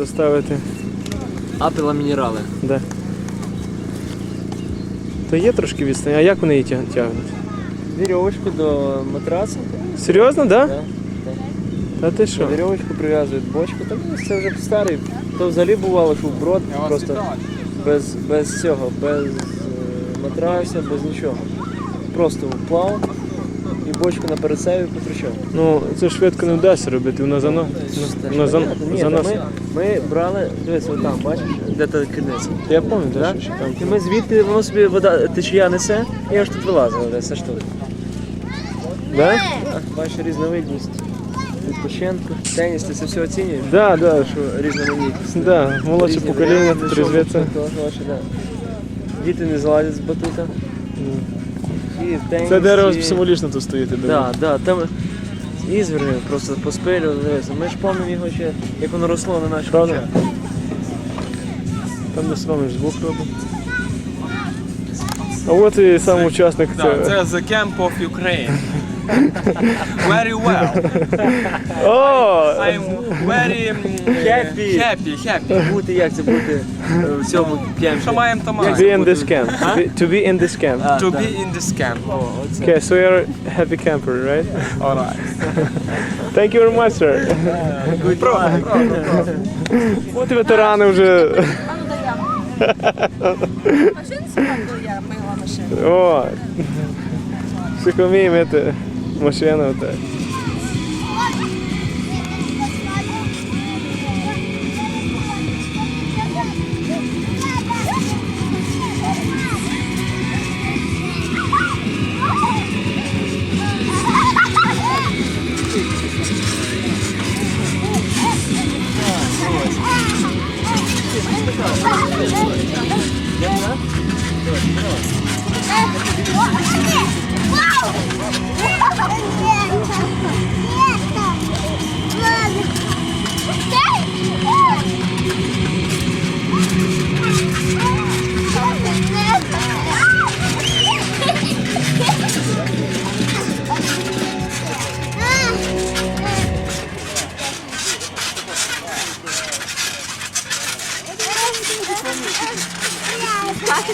доставити. Апела мінерали. Де? То є трошки відстань, а як вони її тяг- тягнуть? Вірьовочку до матраса. Серйозно, да? Да. Та ти що? Вірьовочку прив'язують бочку. Та ну, це вже старий. То взагалі бувало, що вброд просто без, без цього, без е, матраса, без нічого. Просто вплав і бочку на перецеві потручав. Ну, це швидко не вдасться робити, вона зано. Вона зано. Ні, та занос. ми, ми брали, дивись, отам, бачиш, де та криниця. Я пам'ятаю, Да? що там. І ми звідти, воно собі вода течія несе, і аж тут вилазило десь аж тут. Да? Бачиш різновидність. Відпочинку, теніс, ти це все оцінюєш? Да, да. Що різноманітність. Да, молодше Різні покоління варіанти, тут що да. Діти не залазять з батута. І теніс, Це дерево символічно тут стоїть, я думаю. Да, да, там ізверни просто поспилювали. Ми ж пам'ятаємо його ще, як воно росло на наших Правда? очах. Там не Ромиш звук робить. А от і сам учасник Да, це The Camp of Ukraine. Very well. О! I'm very м, Happy. happy, happy. Бути, як це бути е, в цьому кемпі? Що маємо, то To маємо. be in this camp. To be, to be in this camp. А, To так. be in this camp. О, оце. Okay, so you're a happy camper, right? Alright. Thank you very much, sir. От і ветерани вже. Машин сьогодні я мила машину. О! Всіх вміє мити машину. Так.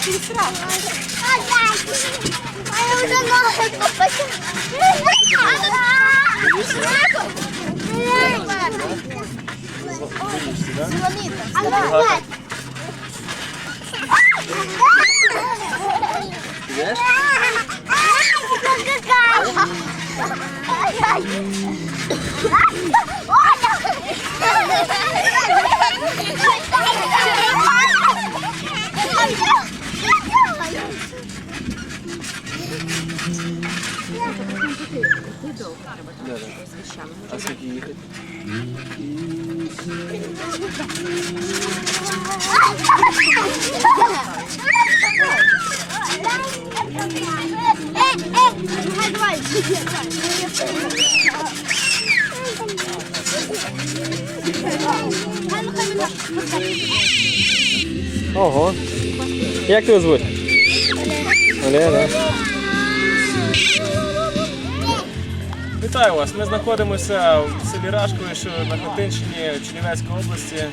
Как это не сразу? А я уже ноги попадаю. Йдеш? А скільки їхати? Ого. Як тебе звуть? Олег, да? Вітаю вас. Ми знаходимося в селі Рашкові, що на Хотинщині Чернівецької області.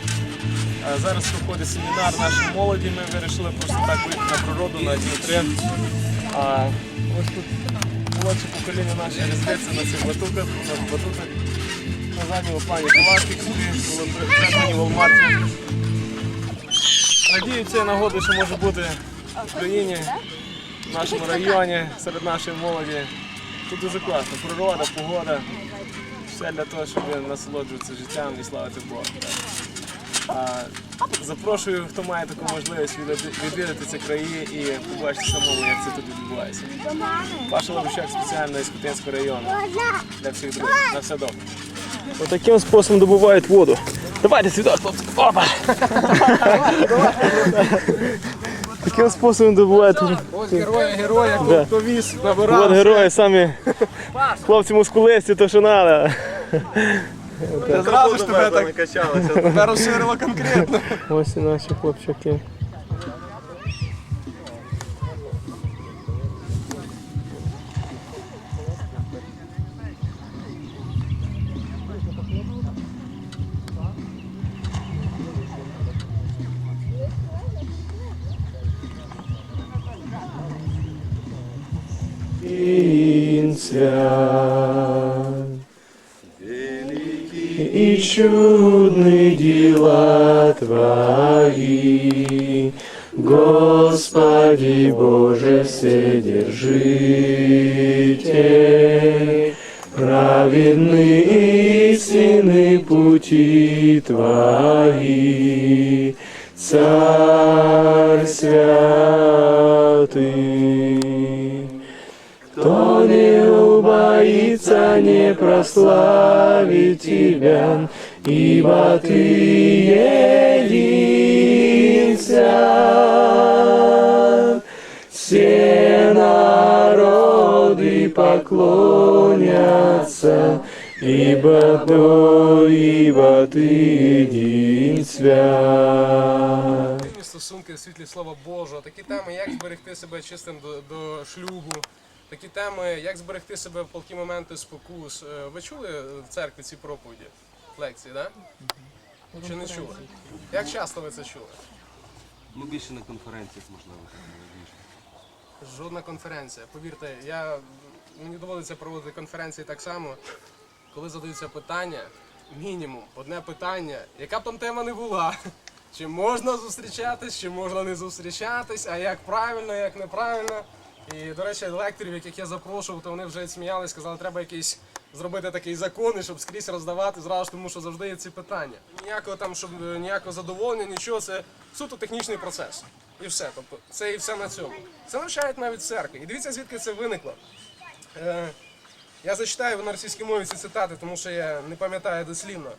Зараз проходить семінар нашої молоді. Ми вирішили просто так вийти на природу на дні-три. А ось тут молодше покоління наше резвиться на цих батутах, на батутах. На задньому плані які були придбані в Walmart. Надію, цієї нагоди, що може бути в Україні, в нашому районі, серед нашої молоді. Тут дуже класно. Природа, погода. Все для того, щоб насолоджуватися життям і славити Бога. А, запрошую, хто має таку можливість відвідати- ці краї і побачити самому, як це тут відбувається. Паша Лаврищак спеціально із Кутинського району. Для всіх друзів. На все добре. Ось таким способом добувають воду. Давайте сюди, хлопці. Опа! Таким способом добувають. Ось герої, герої, Да. повіз, От герої самі хлопці мускулисті, то що надо. Зразу ж тебе так тебе розширило конкретно. Ось і наші хлопчаки. Він свят. Великий і чудний діла Твої, Господи Боже Вседержитель, праведные истины пути Твои, Царь Святый. не прославить Тебя, ибо Ты един свят. Все народы поклонятся, ибо то, ибо Ты един свят. Інтимні стосунки в світлі слова Божого, такі теми, як зберегти себе чистим до, до шлюбу, Такі теми, як зберегти себе в палкі моменти спокус. Е, Ви чули в церкві ці проповіді, лекції, так? Да? Чи не чули? Як часто ви це чули? Ну, більше на конференціях, можливо, так більше. Жодна конференція. Повірте, я мені доводиться проводити конференції так само, коли задаються питання, мінімум одне питання, яка б там тема не була. Чи можна зустрічатись, чи можна не зустрічатись, а як правильно, як неправильно. І, до речі, лекторів, яких я запрошував, то вони вже сміялись, сказали, треба якийсь зробити такий закон, і щоб скрізь роздавати зразу, ж, тому що завжди є ці питання. Ніякого там, щоб е, ніякого задоволення, нічого, це суто технічний процес. І все. Тобто це і все на цьому. Це навчають навіть в церкві. І дивіться, звідки це виникло. Е, я зачитаю на російській мові ці цитати, тому що я не пам'ятаю дослівно.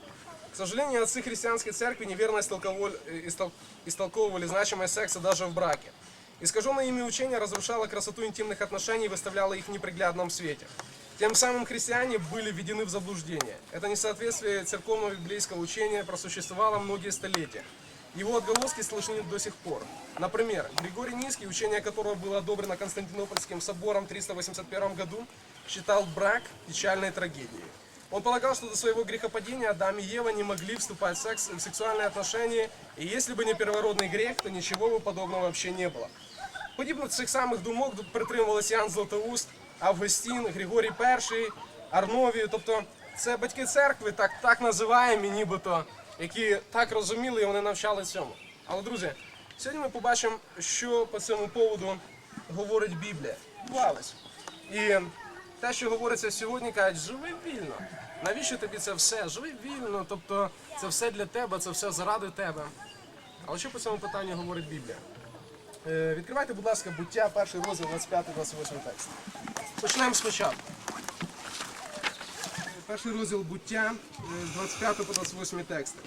К сожалению, отцы христианской церкви неверно истолковали, э, истол- истолковывали значимость секса даже в браке. Искаженное ими учение разрушало красоту интимных отношений и выставляло их в неприглядном свете. Тем самым христиане были введены в заблуждение. Это несоответствие церковного библейского учения просуществовало многие столетия. Его отголоски слышны до сих пор. Например, Григорий Низкий, учение которого было одобрено Константинопольским собором в 381 году, считал брак печальной трагедией. Он полагал, что до своего грехопадения Адам и Ева не могли вступать в, секс, в сексуальные отношения, и если бы не первородный грех, то ничего бы подобного вообще не было. Подібно цих самих думок притримувалися Ян Златоуст, Августін, Григорій І, Арновій. Тобто це батьки церкви, так, так називаємо, нібито, які так розуміли і вони навчали цьому. Але, друзі, сьогодні ми побачимо, що по цьому поводу говорить Біблія. Бувались. І те, що говориться сьогодні, кажуть, живи вільно. Навіщо тобі це все? Живи вільно, тобто це все для тебе, це все заради тебе. Але що по цьому питанню говорить Біблія? Е, Відкривайте, будь ласка, буття, перший розділ, 25-28 текст. Почнемо спочатку. Перший розділ буття е, з 25 по 28 тексти.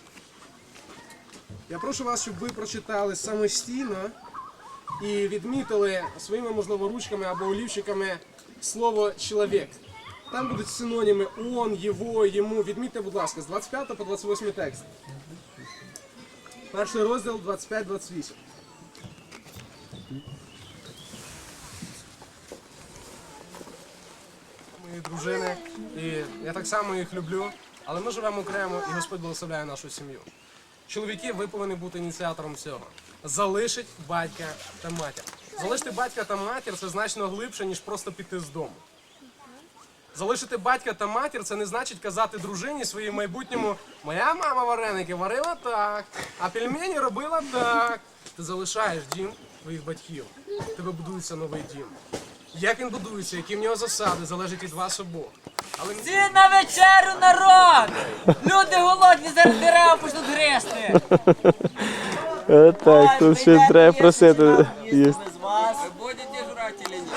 Я прошу вас, щоб ви прочитали самостійно і відмітили своїми, можливо, ручками або олівчиками слово чоловік. Там будуть синоніми он, його, йому. Відмітьте, будь ласка, з 25 по 28 текст. Перший розділ 25-28. Мої дружини, і я так само їх люблю, але ми живемо окремо і Господь благословляє нашу сім'ю. Чоловіки, ви повинні бути ініціатором цього. Залишить батька та матір. Залишити батька та матір це значно глибше, ніж просто піти з дому. Залишити батька та матір це не значить казати дружині своїй майбутньому Моя мама вареники варила так, а пельмені робила так. Ти залишаєш дім твоїх батьків. Тебе будується новий дім. Як він будується, які в нього засади, залежить від вас обох. Але Всі на вечерю народ! Люди голодні, зараз дерева почнуть гризти. Так, тут ще треба просити. Їсти. Ви будете жрати чи ні?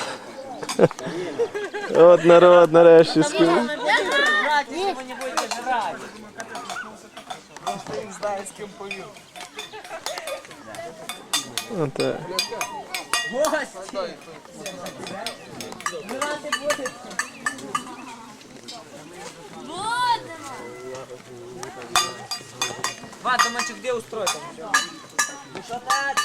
От народ нарешті будете жрати, якщо ви не будете жрати. Отак. Гості! Жрати будете? Ва, Домачек, где устройство? Так?